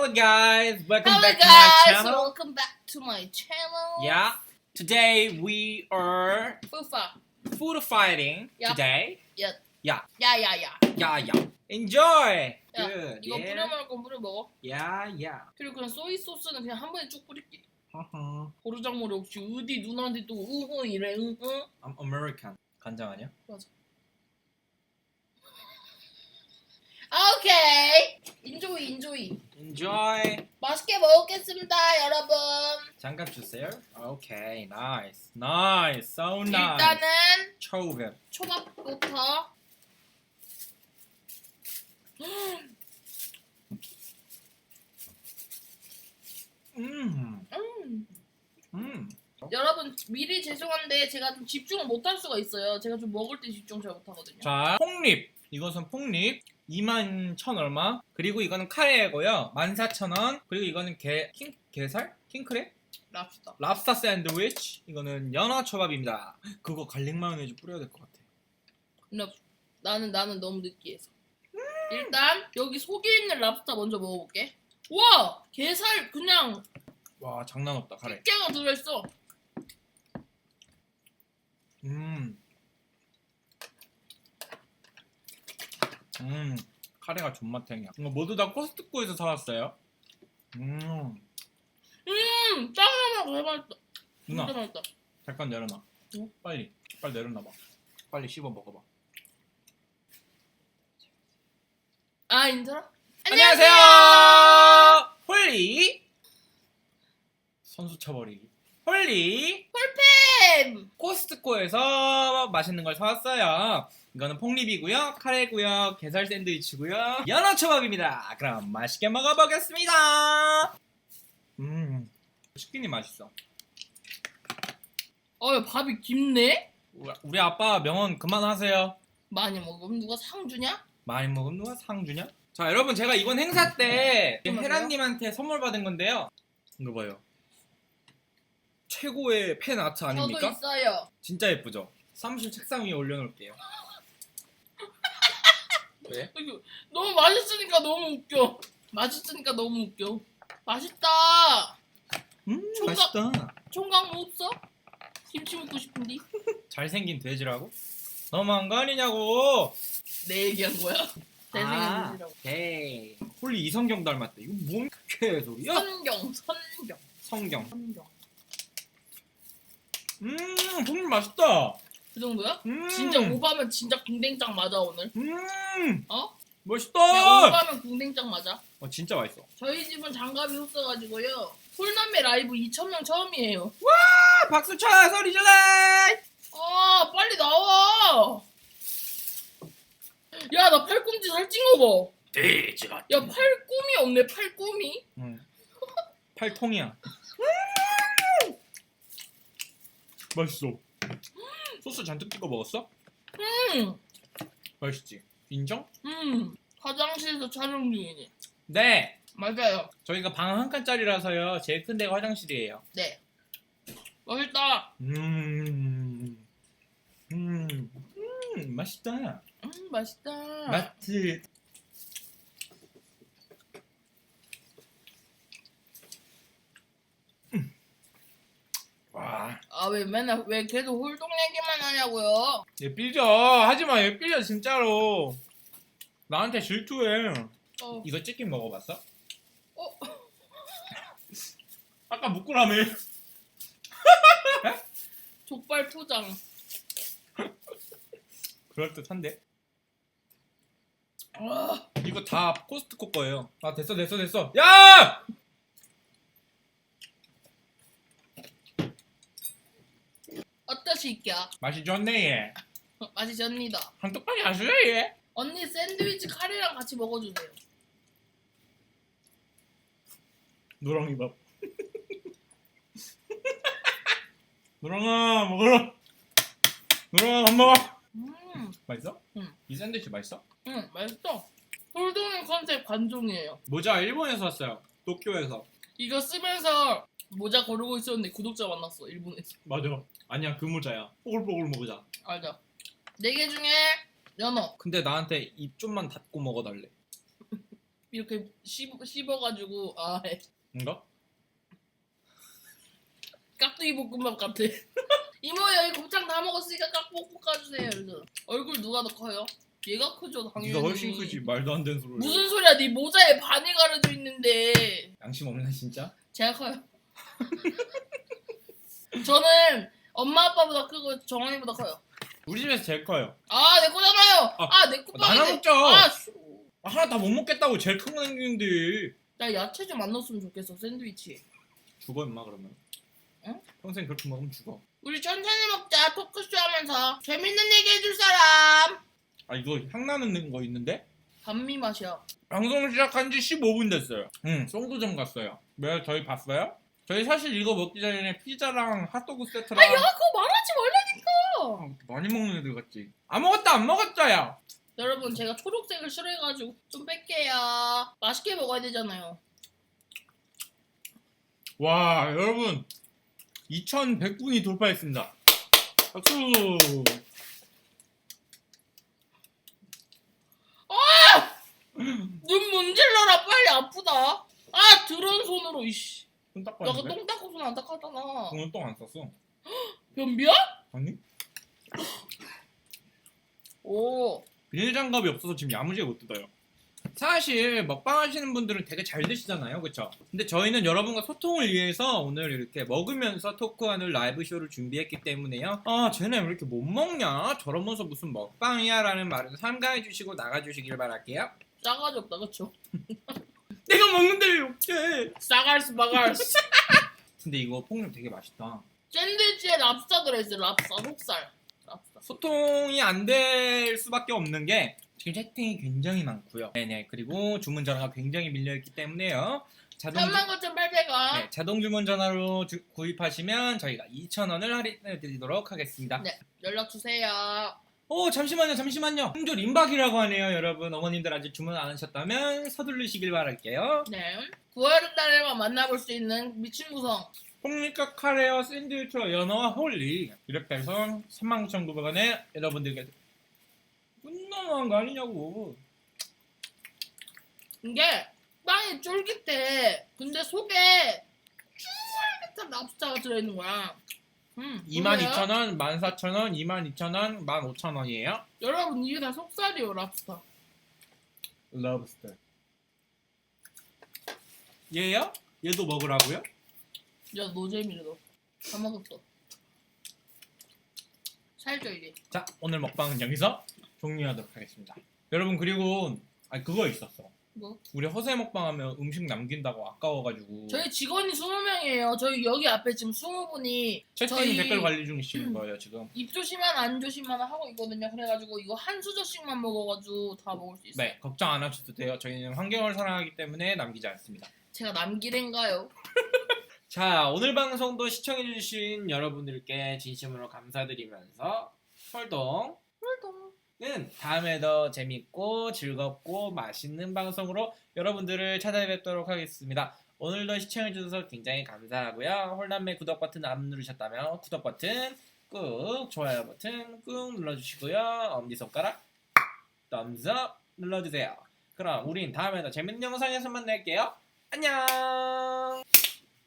Hello guys, welcome Hello back to my guys, channel. welcome back to my channel. Yeah, today we are Fufa. food fighting. Yep. Today, 야, Yeah. 야 야 야. yeah, yeah. Enjoy. 야, Good. 이거 yeah. 뿌려 먹을 건 뿌려 먹어. Yeah, yeah. 그리고 그냥 소이 소스는 그냥 한 번에 쭉 뿌릴게. Uh-huh. 고르장머리 없이 어디 누나한테 또 우흥 이래 응응. I'm American. 간장 아니야? 아, 오케이. 인조이 인조이. Enjoy. 맛있게 먹겠습니다, 여러분. 장갑 주세요. Okay, nice, nice, so nice. 일단은 초급. 초밥부터. 음, 음. 음. 여러분 미리 죄송한데 제가 좀 집중을 못 할 수가 있어요. 제가 좀 먹을 때 집중 잘 못하거든요. 자, 폭립. 이것은 폭립. 2만 천 얼마. 그리고 이거는 카레고요. 14,000원. 그리고 이거는 게, 킹, 게살? 킹크랩? 랍스터. 랍스터 샌드위치. 이거는 연어 초밥입니다. 그거 갈릭 마요네즈 뿌려야 될 것 같아. 나, 나는 나는 너무 느끼해서. 일단 여기 속에 있는 랍스터 먼저 먹어볼게. 와 게살 그냥 와, 장난 없다, 카레. 깨가 들어있어. 음. 음. 카레가 존맛탱이야. 이거 모두 다 코스트코에서 사왔어요. 음. 음 짱하고 대박이다. 누나, 진짜 맛있다. 잠깐 내려놔. 응? 빨리. 빨리 내려놔봐. 빨리 씹어 먹어봐. 아 인사라? 안녕하세요. 홀리 선수 쳐버리기. 홀리 햄. 코스트코에서 맛있는 걸 사왔어요. 이거는 폭립이고요, 카레고요, 게살 샌드위치고요, 연어 초밥입니다. 그럼 맛있게 먹어보겠습니다. 음, 치킨이 맛있어. 어 밥이 깊네. 우리, 우리 아빠 명언 그만하세요. 많이 먹으면 누가 상 주냐? 많이 먹으면 누가 상 주냐? 자, 여러분 제가 이번 행사 때 어떡하세요? 헤라님한테 선물 받은 건데요. 이거 봐요. 최고의 팬 아트 저도 아닙니까? 있어요. 진짜 예쁘죠? 사무실 책상 위에 올려놓을게요. 왜? 너무 맛있으니까 너무 웃겨. 맛있으니까 너무 웃겨. 맛있다. 음, 총각- 맛있다. 총각 뭐 없어? 김치 먹고 싶은데 잘생긴 돼지라고? 너무한 거 아니냐고! 내 얘기한 거야. 잘생긴 아. 오케이. 홀리 이성경 닮았대. 이거 뭔 개소리야? 선경, 선경, 성경. 선경. 음, 정말 맛있다. 그 정도야? 음, 진짜 오바면 진짜 궁뎅짱 맞아 오늘. 음, 어? 멋있다. 야, 오바면 궁뎅짱 맞아. 어, 진짜 맛있어. 저희 집은 장갑이 없어가지고요. 홀남매 라이브 2,000명 처음이에요. 아, 박수 쳐 소리 질러. 아 빨리 나와. 야 나 팔꿈치 살찐 거 봐. 돼지가. 야 팔꿈이 없네 팔꿈이. 응. 팔통이야. 맛있어. 소스 잔뜩 찍어 먹었어? 음, 맛있지. 인정? 음. 화장실에서 촬영 중이니. 네. 맞아요. 저희가 방 한 칸짜리라서요. 제일 큰 데가 화장실이에요. 네. 맛있다. 음. 음. 음, 맛있다. 음 맛있다. 마트. 음. 와, 아 왜 맨날 왜 계속 홀동 얘기만 하냐고요? 얘 삐져. 하지마, 얘 삐져 진짜로. 나한테 질투해. 어. 이거 치킨 먹어봤어? 어. 아까 묵구라며. 족발 포장. 그럴듯한데. 아, 이거 다 코스트코 거예요. 아 됐어 됐어 됐어. 야! 어떠실까? 맛이 좋네 얘. 맛이 접니다. 한떡까지 아시네 얘. 언니 샌드위치 카레랑 같이 먹어주세요. 노랑이 밥. 노랑아 먹어라. 노랑아 밥 먹어. 음, 맛있어? 응. 이 샌드위치 맛있어? 음, 맛있어. 홀동의 컨셉 관종이에요. 모자 일본에서 왔어요. 도쿄에서. 이거 쓰면서 모자 고르고 있었는데 구독자 만났어 일본에서. 맞아. 아니야 그 모자야. 뽀글뽀글 모자. 알죠? 네개 중에 연어. 근데 나한테 입 좀만 닫고 먹어달래. 이렇게 씹, 씹어가지고 아 이거? 깍두기 볶음밥 같아. 이모 여기 곱창 다 먹었으니까 깍볶 볶아주세요. 얼굴 누가 더 커요? 얘가 크죠 당연히. 네가 훨씬 크지 말도 안 되는 소리. 무슨 소리야? 네 모자에 반이 가려져 있는데 양심 없나 진짜? 제가 커요. 저는 엄마 아빠보다 크고 정원이보다 커요. 우리 집에서 제일 커요. 아 내 거잖아요. 아, 아 내 거. 나눠 먹자. 아 씨. 아, 하나 다 못 먹겠다고 제일 큰 거 남기는데 나 야채 좀 안 넣었으면 좋겠어 샌드위치. 죽어 임마 그러면. 응? 평생 그렇게 먹으면 죽어. 우리 천천히 먹자 토크쇼 하면서 재밌는 얘기 해줄 사람. 아 이거 향 나는 거 있는데? 반미 맛이야. 방송 시작한 지 15분 됐어요. 응, 송도점 갔어요. 왜 저희 봤어요? 저희 사실 이거 먹기 전에 피자랑 핫도그 세트랑 아 야 그거 말하지 말라니까. 아, 많이 먹는 애들 같지. 아무것도 안 먹었어요. 여러분 제가 초록색을 싫어해가지고 좀 뺄게요. 맛있게 먹어야 되잖아요. 와 여러분 2,100분이 돌파했습니다. 박수. 눈 문질러라 빨리 아프다. 아 드러운 손으로 이씨. 손 닦고 너가 왔는데? 똥 닦고 손안 닦았잖아. 오늘 똥안 쌌어. 변비야? 아니? 오. 비닐 장갑이 없어서 지금 야무지게 못 뜯어요. 사실 먹방 하시는 분들은 되게 잘 드시잖아요, 그렇죠? 근데 저희는 여러분과 소통을 위해서 오늘 이렇게 먹으면서 토크하는 라이브 쇼를 준비했기 때문에요. 아, 쟤네 왜 이렇게 못 먹냐? 저러면서 무슨 먹방이야라는 말은 삼가해 주시고 나가 주시길 바랄게요. 싸가지 없다 그쵸? 내가 먹는데 왜 욕해? 싸갈스 바갈스. 근데 이거 폭력 되게 맛있다. 샌드위치에 랍스타 들어있어 랍스타 속살. 랍스타. 소통이 안 될 수밖에 없는 게 지금 채팅이 굉장히 많고요. 네네. 그리고 주문 전화가 굉장히 밀려 있기 때문에요. 자동 주... 39,800원. 네, 자동 주문 전화로 주- 구입하시면 저희가 2,000원을 할인해 드리도록 하겠습니다. 네. 연락 주세요. 오, 잠시만요, 잠시만요. 품절 임박이라고 하네요, 여러분. 어머님들 아직 주문 안 하셨다면 서두르시길 바랄게요. 네. 9월 달에만 만나볼 수 있는 미친 구성. 폭리카 카레와 샌드위치와 연어와 홀리 이렇게 해서 39,900원에 여러분들께 끝나는 거 아니냐고. 이게 빵이 쫄깃해. 근데 속에 쫄깃한 랍스타가 들어있는 거야. 음, 보세요. 22,000원, 14,000원, 22,000원, 15,000원이에요. 여러분 이게 다 속살이에요 랍스타. 러브스터. 얘요? 얘도 먹으라고요? 야 노잼이래 너. 다 먹었어. 살쪄 이제. 자, 오늘 먹방은 여기서 종료하도록 하겠습니다. 여러분 그리고 아 그거 있었어. 뭐? 우리 허세 먹방하면 음식 남긴다고 아까워가지고 저희 직원이 20명이에요. 저희 여기 앞에 지금 20분이 채팅 저희- 댓글 관리 중이신 거예요 지금. 입 조심만 안 조심만 하고 있거든요. 그래가지고 이거 한 수저씩만 먹어가지고 다 먹을 수 있어요. 네, 걱정 안 하셔도 돼요. 저희는 환경을 사랑하기 때문에 남기지 않습니다. 제가 남기랜가요? 자, 오늘 방송도 시청해주신 여러분들께 진심으로 감사드리면서 홀동 홀동. 는 다음에 더 재밌고 즐겁고 맛있는 방송으로 여러분들을 찾아뵙도록 하겠습니다. 오늘도 시청해주셔서 굉장히 감사하고요. 홀남매 구독 버튼 안 누르셨다면 구독 버튼 꾹, 좋아요 버튼 꾹 눌러주시고요. 엄지손가락 덤즈업 눌러주세요. 그럼 우린 다음에 더 재밌는 영상에서 만날게요. 안녕!